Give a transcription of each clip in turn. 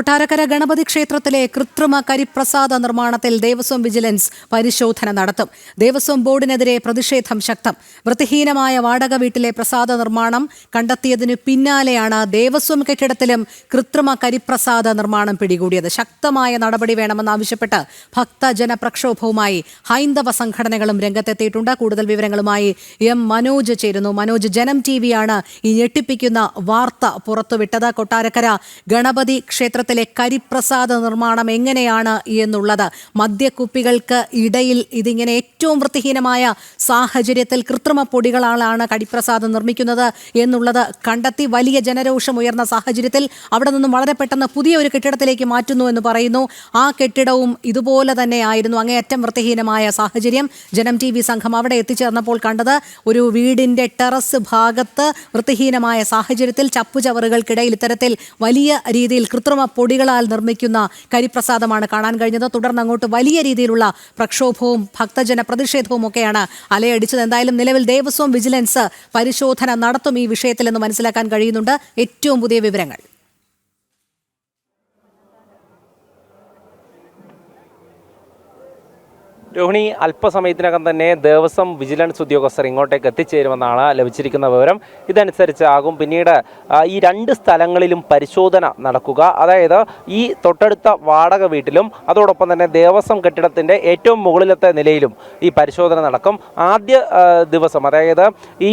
കൊട്ടാരക്കര ഗണപതി ക്ഷേത്രത്തിലെ കൃത്രിമ കരിപ്രസാദ നിർമ്മാണത്തിൽ ദേവസ്വം വിജിലൻസ് പരിശോധന നടത്തും. ദേവസ്വം ബോർഡിനെതിരെ പ്രതിഷേധം ശക്തം. വൃത്തിഹീനമായ വാടക വീട്ടിലെ പ്രസാദ നിർമ്മാണം കണ്ടെത്തിയതിനു പിന്നാലെയാണ് ദേവസ്വം കെട്ടിടത്തിലും കൃത്രിമ കരിപ്രസാദ നിർമ്മാണം പിടികൂടിയത്. ശക്തമായ നടപടി വേണമെന്നാവശ്യപ്പെട്ട് ഭക്തജന പ്രക്ഷോഭവുമായി ഹൈന്ദവ സംഘടനകളും രംഗത്തെത്തിയിട്ടുണ്ട്. കൂടുതൽ വിവരങ്ങളുമായി എം മനോജ് ചേരുന്നു. മനോജ് ജനം ടി വിയാണ് ഈ ഞെട്ടിപ്പിക്കുന്ന വാർത്ത പുറത്തുവിട്ടത്. കൊട്ടാരക്കര ഗണപതി ക്ഷേത്രത്തിലെ കരിപ്രസാദ നിർമ്മാണം എങ്ങനെയാണ് എന്നുള്ളത്. മദ്യക്കുപ്പികൾക്ക് ഇടയിൽ ഇതിങ്ങനെ ഏറ്റവും വൃത്തിഹീനമായ സാഹചര്യത്തിൽ കൃത്രിമ പൊടികളാണ് കരിപ്രസാദം നിർമ്മിക്കുന്നത് എന്നുള്ളത് കണ്ടെത്തി വലിയ ജനരോഷം ഉയർന്ന സാഹചര്യത്തിൽ അവിടെ നിന്നും വളരെ പെട്ടെന്ന് പുതിയ ഒരു കെട്ടിടത്തിലേക്ക് മാറ്റുന്നു എന്ന് പറയുന്നു. ആ കെട്ടിടവും ഇതുപോലെ തന്നെ ആയിരുന്നു അങ്ങേയറ്റം വൃത്തിഹീനമായ സാഹചര്യം. ജനം ടി വി സംഘം അവിടെ എത്തിച്ചേർന്നപ്പോൾ കണ്ടത് ഒരു വീടിന്റെ ടെറസ് ഭാഗത്ത് വൃത്തിഹീനമായ സാഹചര്യത്തിൽ ചപ്പുചവറുകൾക്കിടയിൽ ഇത്തരത്തിൽ വലിയ രീതിയിൽ കൃത്രിമ പൊടികളാൽ നിർമ്മിക്കുന്ന കരിപ്രസാദമാണ് കാണാൻ കഴിഞ്ഞത്. തുടർന്ന് അങ്ങോട്ട് വലിയ രീതിയിലുള്ള പ്രക്ഷോഭവും ഭക്തജന പ്രതിഷേധവും ഒക്കെയാണ് അലയടിച്ചത്. എന്തായാലും നിലവിൽ ദേവസ്വം വിജിലൻസ് പരിശോധന നടത്തും ഈ വിഷയത്തിൽ എന്ന് മനസ്സിലാക്കാൻ കഴിയുന്നുണ്ട്. ഏറ്റവും പുതിയ വിവരങ്ങൾ. രോഹിണി അല്പസമയത്തിനകം തന്നെ ദേവസ്വം വിജിലൻസ് ഉദ്യോഗസ്ഥർ ഇങ്ങോട്ടേക്ക് എത്തിച്ചേരുമെന്നാണ് ലഭിച്ചിരിക്കുന്ന വിവരം. ഇതനുസരിച്ചാകും പിന്നീട് ഈ രണ്ട് സ്ഥലങ്ങളിലും പരിശോധന നടക്കുക. അതായത് ഈ തൊട്ടടുത്ത വാടക വീട്ടിലും അതോടൊപ്പം തന്നെ ദേവസ്വം കെട്ടിടത്തിന്റെ ഏറ്റവും മുകളിലത്തെ നിലയിലും ഈ പരിശോധന നടക്കും. ആദ്യ ദിവസം അതായത് ഈ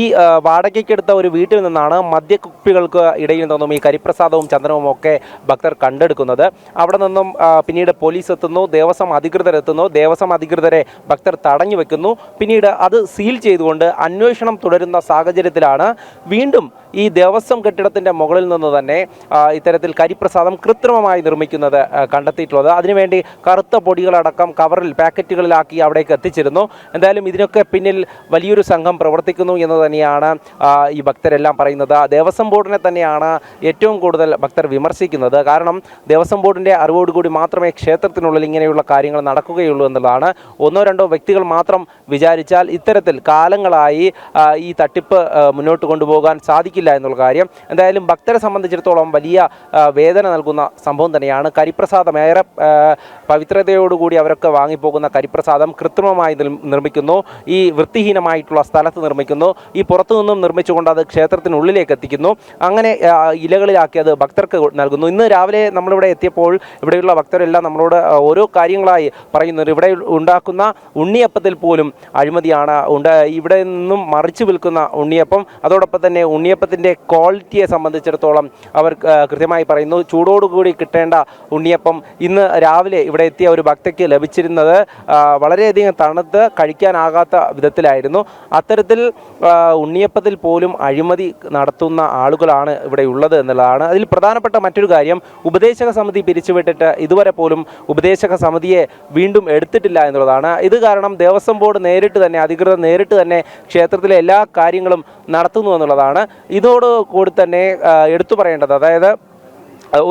വാടകയ്ക്കെടുത്ത ഒരു വീട്ടിൽ നിന്നാണ് മദ്യക്കുപ്പികൾക്ക് ഇടയിൽ നിന്നും ഈ കരിപ്രസാദവും ചന്ദനവും ഒക്കെ ഭക്തർ കണ്ടെടുക്കുന്നത്. അവിടെ നിന്നും പിന്നീട് പോലീസ് എത്തുന്നു ദേവസ്വം അധികൃതർ എത്തുന്നു. ദേവസ്വം അധികൃതരെ ഭക്തർ തടഞ്ഞു വെക്കുന്നു. പിന്നീട് അത് സീൽ ചെയ്തുകൊണ്ട് അന്വേഷണം തുടരുന്ന സാഹചര്യത്തിലാണ് വീണ്ടും ഈ ദേവസ്വം കെട്ടിടത്തിന്റെ മുകളിൽ നിന്ന് തന്നെ ഇത്തരത്തിൽ കരിപ്രസാദം കൃത്രിമമായി നിർമ്മിക്കുന്നത് കണ്ടെത്തിയിട്ടുള്ളത്. അതിനുവേണ്ടി കറുത്ത പൊടികളടക്കം കവറിൽ പാക്കറ്റുകളിലാക്കി അവിടേക്ക് എത്തിച്ചിരുന്നു. എന്തായാലും ഇതിനൊക്കെ പിന്നിൽ വലിയൊരു സംഘം പ്രവർത്തിക്കുന്നു എന്ന് തന്നെയാണ് ഈ ഭക്തരെല്ലാം പറയുന്നത്. ദേവസ്വം ബോർഡിനെ തന്നെയാണ് ഏറ്റവും കൂടുതൽ ഭക്തർ വിമർശിക്കുന്നത്. കാരണം ദേവസ്വം ബോർഡിന്റെ അറിവോടുകൂടി മാത്രമേ ക്ഷേത്രത്തിനുള്ളിൽ ഇങ്ങനെയുള്ള കാര്യങ്ങൾ നടക്കുകയുള്ളൂ എന്നുള്ളതാണ്. ഒന്നോ രണ്ടോ വ്യക്തികൾ മാത്രം വിചാരിച്ചാൽ ഇത്തരത്തിൽ കാലങ്ങളായി ഈ തട്ടിപ്പ് മുന്നോട്ട് കൊണ്ടുപോകാൻ സാധിക്കില്ല എന്നുള്ള കാര്യം. എന്തായാലും ഭക്തരെ സംബന്ധിച്ചിടത്തോളം വലിയ വേദന നൽകുന്ന സംഭവം തന്നെയാണ്. കരിപ്രസാദം ഏറെ പവിത്രതയോടുകൂടി അവരൊക്കെ വാങ്ങിപ്പോകുന്ന കരിപ്രസാദം കൃത്രിമമായി നിർമ്മിക്കുന്നു. ഈ വൃത്തിഹീനമായിട്ടുള്ള സ്ഥലത്ത് നിർമ്മിക്കുന്നു. ഈ പുറത്തു നിന്നും നിർമ്മിച്ചുകൊണ്ട് അത് ക്ഷേത്രത്തിനുള്ളിലേക്ക് എത്തിക്കുന്നു. അങ്ങനെ ഇലകളിലാക്കി അത് ഭക്തർക്ക് നൽകുന്നു. ഇന്ന് രാവിലെ നമ്മളിവിടെ എത്തിയപ്പോൾ ഇവിടെയുള്ള ഭക്തരെല്ലാം നമ്മളോട് ഓരോ കാര്യങ്ങളായി പറയുന്നുണ്ട്. ഇവിടെ ഉണ്ടാക്കുന്ന ഉണ്ണിയപ്പത്തിൽ പോലും അഴിമതിയാണ് ഉണ്ട് ഇവിടെ നിന്നും മറിച്ചു വിൽക്കുന്ന ഉണ്ണിയപ്പം. അതോടൊപ്പം തന്നെ ഉണ്ണിയപ്പത്തിന്റെ ക്വാളിറ്റിയെ സംബന്ധിച്ചിടത്തോളം അവർ കൃത്യമായി പറയുന്നു. ചൂടോടുകൂടി കിട്ടേണ്ട ഉണ്ണിയപ്പം ഇന്ന് രാവിലെ ഇവിടെ എത്തിയ ഒരു ഭക്തയ്ക്ക് ലഭിച്ചിരുന്നത് വളരെയധികം തണുത്ത് കഴിക്കാനാകാത്ത വിധത്തിലായിരുന്നു. അത്തരത്തിൽ ഉണ്ണിയപ്പത്തിൽ പോലും അഴിമതി നടത്തുന്ന ആളുകളാണ് ഇവിടെ ഉള്ളത് എന്നുള്ളതാണ്. അതിൽ പ്രധാനപ്പെട്ട മറ്റൊരു കാര്യം ഉപദേശക സമിതി പിരിച്ചുവിട്ടിട്ട് ഇതുവരെ പോലും ഉപദേശക സമിതിയെ വീണ്ടും എടുത്തിട്ടില്ല എന്നുള്ളതാണ്. ഇത് കാരണം ദേവസ്വം ബോർഡ് നേരിട്ട് തന്നെ അധികൃതർ നേരിട്ട് തന്നെ ക്ഷേത്രത്തിലെ എല്ലാ കാര്യങ്ങളും നടത്തുന്നു എന്നുള്ളതാണ്. ഇതോട് കൂടി തന്നെ എടുത്തു പറയേണ്ടത്. അതായത്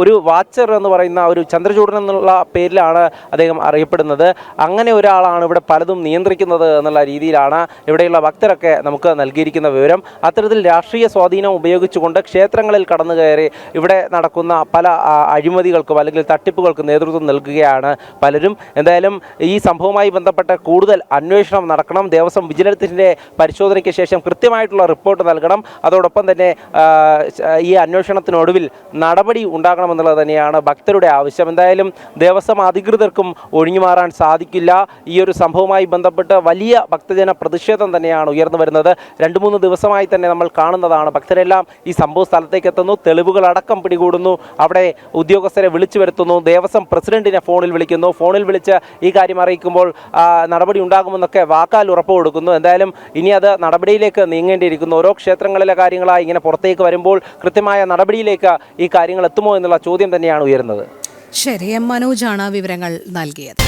ഒരു വാച്ചർ എന്ന് പറയുന്ന ഒരു ചന്ദ്രചൂഡൻ എന്നുള്ള പേരിലാണ് അദ്ദേഹം അറിയപ്പെടുന്നത്. അങ്ങനെ ഒരാളാണ് ഇവിടെ പലതും നിയന്ത്രിക്കുന്നത് എന്നുള്ള രീതിയിലാണ് ഇവിടെയുള്ള ഭക്തരൊക്കെ നമുക്ക് നൽകിയിരിക്കുന്ന വിവരം. അത്തരത്തിൽ രാഷ്ട്രീയ സ്വാധീനം ഉപയോഗിച്ചുകൊണ്ട് ക്ഷേത്രങ്ങളിൽ കടന്നു കയറി ഇവിടെ നടക്കുന്ന പല അഴിമതികൾക്കും അല്ലെങ്കിൽ തട്ടിപ്പുകൾക്കും നേതൃത്വം നൽകുകയാണ് പലരും. എന്തായാലും ഈ സംഭവവുമായി ബന്ധപ്പെട്ട കൂടുതൽ അന്വേഷണം നടക്കണം. ദേവസ്വം വിജിലൻസിന്റെ പരിശോധനയ്ക്ക് ശേഷം കൃത്യമായിട്ടുള്ള റിപ്പോർട്ട് നൽകണം. അതോടൊപ്പം തന്നെ ഈ അന്വേഷണത്തിനൊടുവിൽ നടപടി ഉണ്ടാകണമെന്നുള്ളത് തന്നെയാണ് ഭക്തരുടെ ആവശ്യം. എന്തായാലും ദേവസ്വം അധികൃതർക്കും ഒഴിഞ്ഞു മാറാൻ സാധിക്കില്ല. ഈ ഒരു സംഭവവുമായി ബന്ധപ്പെട്ട് വലിയ ഭക്തജന പ്രതിഷേധം തന്നെയാണ് ഉയർന്നു വരുന്നത്. രണ്ട് മൂന്ന് ദിവസമായി തന്നെ നമ്മൾ കാണുന്നതാണ്. ഭക്തരെല്ലാം ഈ സംഭവ സ്ഥലത്തേക്ക് എത്തുന്നു. തെളിവുകൾ അടക്കം പിടികൂടുന്നു. അവിടെ ഉദ്യോഗസ്ഥരെ വിളിച്ചു വരുത്തുന്നു. ദേവസ്വം പ്രസിഡന്റിനെ ഫോണിൽ വിളിക്കുന്നു. ഫോണിൽ വിളിച്ച് ഈ കാര്യം അറിയിക്കുമ്പോൾ നടപടി ഉണ്ടാകുമെന്നൊക്കെ വാക്കാൽ ഉറപ്പ് കൊടുക്കുന്നു. എന്തായാലും ഇനി അത് നടപടിയിലേക്ക് നീങ്ങേണ്ടിയിരിക്കുന്നു. ഓരോ ക്ഷേത്രങ്ങളിലെ കാര്യങ്ങളായി ഇങ്ങനെ പുറത്തേക്ക് വരുമ്പോൾ കൃത്യമായ നടപടിയിലേക്ക് ഈ കാര്യങ്ങൾ എത്തുമോ എന്നുള്ള ചോദ്യം തന്നെയാണ് ഉയരുന്നത്. ശരി എം മനോജാണ് വിവരങ്ങൾ നൽകിയത്.